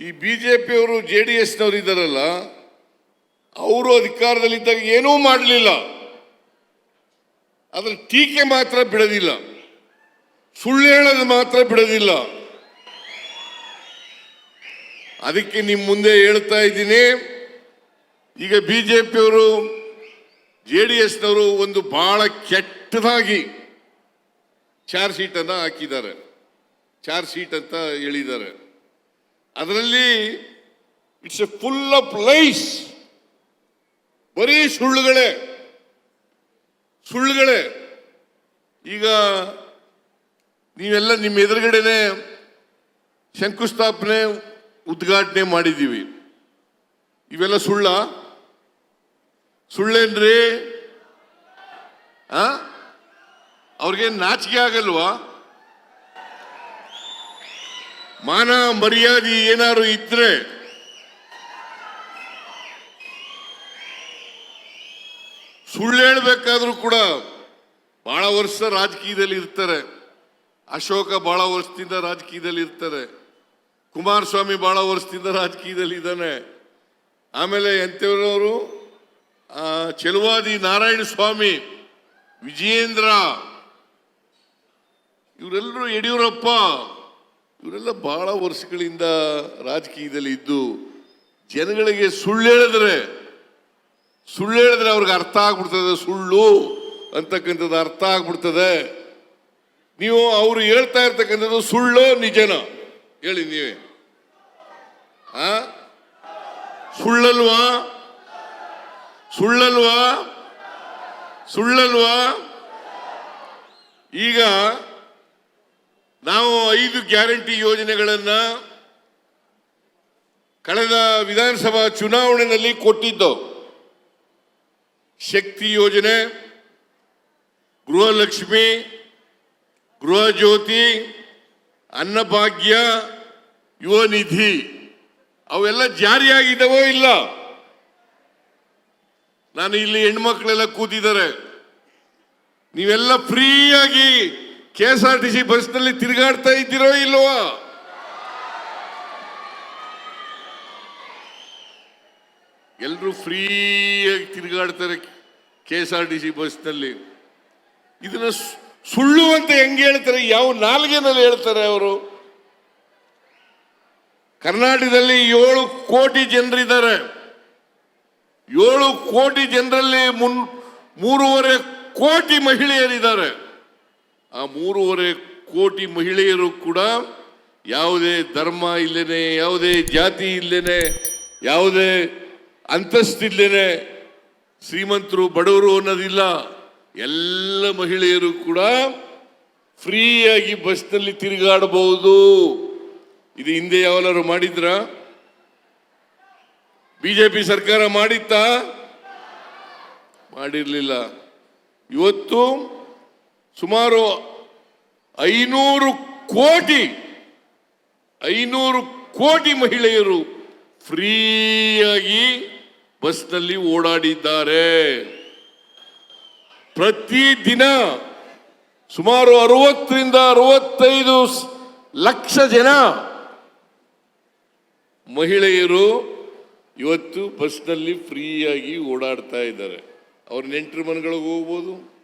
ಈ B J ಪಿಯವರು J D ಎಸ್ನವರು ಇದ್ದಾರಲ್ಲ, ಅವರು ಅಧಿಕಾರದಲ್ಲಿದ್ದಾಗ ಏನೂ ಮಾಡಲಿಲ್ಲ. ಅದರ ಟೀಕೆ ಮಾತ್ರ ಬಿಡೋದಿಲ್ಲ. ಸುಳ್ಳು ಹೇಳೋದು ಮಾತ್ರ ಬಿಡೋದಿಲ್ಲ. ಅದಕ್ಕೆ ನಿಮ್ಮ ಮುಂದೆ ಹೇಳ್ತಾ ಇದ್ದೀನಿ, ಈಗ ಬಿ ಜೆ ಪಿಯವರು ಜೆ ಡಿ ಎಸ್ನವರು ಒಂದು ಬಹಳ ಕೆಟ್ಟದಾಗಿ ಚಾರ್ಜ್ ಶೀಟನ್ನು ಹಾಕಿದ್ದಾರೆ. ಚಾರ್ಜ್ ಶೀಟ್ ಅಂತ ಹೇಳಿದ್ದಾರೆ. ಅದರಲ್ಲಿ it's a full of lies. ಬರೀ ಸುಳ್ಳುಗಳೇ. ಸುಳ್ಳುಗಳೇ. ಈಗ ನೀವೆಲ್ಲ ನಿಮ್ಮ ಎದುರುಗಡೆನೆ ಶಂಕುಸ್ಥಾಪನೆ, ಉದ್ಘಾಟನೆ ಮಾಡಿದ್ದೀವಿ. ಇವೆಲ್ಲ ಸುಳ್ಳ? ಸುಳ್ಳೇನ್ರಿ? ಅವ್ರಿಗೆ ನಾಚಿಕೆ ಆಗಲ್ವಾ? ಮಾನ ಮರ್ಯಾದೆ ಏನಾದ್ರು ಇದ್ರೆ ಸುಳ್ಳು ಹೇಳ್ಬೇಕಾದ್ರೂ ಕೂಡ ಬಹಳ ವರ್ಷ ರಾಜಕೀಯದಲ್ಲಿ ಇರ್ತಾರೆ. ಅಶೋಕ ಬಹಳ ವರ್ಷದಿಂದ ರಾಜಕೀಯದಲ್ಲಿ ಇರ್ತಾರೆ. ಕುಮಾರಸ್ವಾಮಿ ಬಹಳ ವರ್ಷದಿಂದ ರಾಜಕೀಯದಲ್ಲಿ ಇದ್ದಾನೆ. ಆಮೇಲೆ ಎಂಥವ್ರವರು? ಚೆಲುವಾದಿ ನಾರಾಯಣ ಸ್ವಾಮಿ, ವಿಜಯೇಂದ್ರ, ಇವರೆಲ್ಲರೂ ಯಡಿಯೂರಪ್ಪ ಇವರೆಲ್ಲ ಬಹಳ ವರ್ಷಗಳಿಂದ ರಾಜಕೀಯದಲ್ಲಿ ಇದ್ದು ಜನಗಳಿಗೆ ಸುಳ್ಳು ಹೇಳಿದ್ರೆ ಸುಳ್ಳು ಹೇಳಿದ್ರೆ ಅವ್ರಿಗೆ ಅರ್ಥ ಆಗ್ಬಿಡ್ತದೆ, ಸುಳ್ಳು ಅಂತಕ್ಕಂಥದ್ದು ಅರ್ಥ ಆಗ್ಬಿಡ್ತದೆ. ನೀವು ಅವರು ಹೇಳ್ತಾ ಇರ್ತಕ್ಕಂಥದ್ದು ಸುಳ್ಳು ನಿಜನ, ಹೇಳಿ ನೀವೇ. ಆ? ಸುಳ್ಳಲ್ವಾ? ಸುಳ್ಳಲ್ವಾ? ಸುಳ್ಳಲ್ವಾ? ಈಗ ನಾವು ಐದು ಗ್ಯಾರಂಟಿ ಯೋಜನೆಗಳನ್ನು ಕಳೆದ ವಿಧಾನಸಭಾ ಚುನಾವಣೆಯಲ್ಲಿ ಕೊಟ್ಟಿದ್ದೋ ಶಕ್ತಿ ಯೋಜನೆ, ಗೃಹಲಕ್ಷ್ಮಿ ಗೃಹ ಜ್ಯೋತಿ ಅನ್ನಭಾಗ್ಯ ಯುವ ನಿಧಿ ಅವೆಲ್ಲ ಜಾರಿಯಾಗಿದ್ದಾವೋ ಇಲ್ಲ? ನಾನು ಇಲ್ಲಿ ಹೆಣ್ಮಕ್ಳೆಲ್ಲ ಕೂತಿದ್ದಾರೆ. ನೀವೆಲ್ಲ ಫ್ರೀಯಾಗಿ K S R T C ಬಸ್ನಲ್ಲಿ ತಿರುಗಾಡ್ತಾ ಇದ್ದೀರೋ ಇಲ್ವಾ? ಎಲ್ಲರೂ ಫ್ರೀಯಾಗಿ ತಿರುಗಾಡ್ತಾರೆ K S R T C ಬಸ್ನಲ್ಲಿ ಇದನ್ನ ಸುಳ್ಳು ಅಂತ ಹೆಂಗೆ ಹೇಳ್ತಾರೆ? ಯಾವ ನಾಲ್ಗೆನಲ್ಲಿ ಹೇಳ್ತಾರೆ ಅವರು? ಕರ್ನಾಟಕದಲ್ಲಿ ಏಳು ಕೋಟಿ ಜನರಿದ್ದಾರೆ ಏಳು ಕೋಟಿ ಜನರಲ್ಲಿ ಮುನ್, ಮೂರುವರೆ ಕೋಟಿ ಮಹಿಳೆಯರಿದ್ದಾರೆ. ಆ ಮೂರುವರೆ ಕೋಟಿ ಮಹಿಳೆಯರು ಕೂಡ ಯಾವುದೇ ಧರ್ಮ ಇಲ್ಲೇನೆ, ಯಾವುದೇ ಜಾತಿ ಇಲ್ಲೇನೆ, ಯಾವುದೇ ಅಂತಸ್ತಿಲ್ಲೇನೆ ಶ್ರೀಮಂತರು ಬಡವರು ಅನ್ನೋದಿಲ್ಲ. ಎಲ್ಲ ಮಹಿಳೆಯರು ಕೂಡ ಫ್ರೀಯಾಗಿ ಬಸ್ನಲ್ಲಿ ತಿರುಗಾಡಬಹುದು. ಇದು ಹಿಂದೆ ಯಾವಲಾರು ಮಾಡಿದ್ರ? ಬಿಜೆಪಿ ಸರ್ಕಾರ ಮಾಡಿತ್ತಾ? ಮಾಡಿರಲಿಲ್ಲ. ಇವತ್ತು ಸುಮಾರು ಐನೂರು ಕೋಟಿ ಐನೂರು ಕೋಟಿ ಮಹಿಳೆಯರು ಫ್ರೀಯಾಗಿ ಬಸ್ನಲ್ಲಿ ಓಡಾಡಿದ್ದಾರೆ. ಪ್ರತಿದಿನ ಸುಮಾರು ಅರವತ್ತರಿಂದ ಅರವತ್ತೈದು ಲಕ್ಷ ಜನ ಮಹಿಳೆಯರು ಇವತ್ತು ಬಸ್ನಲ್ಲಿ ಫ್ರೀಯಾಗಿ ಓಡಾಡ್ತಾ ಇದ್ದಾರೆ. ಅವ್ರ ನೆಂಟರು ಮನೆಗಳಿಗೆ ಹೋಗ್ಬೋದು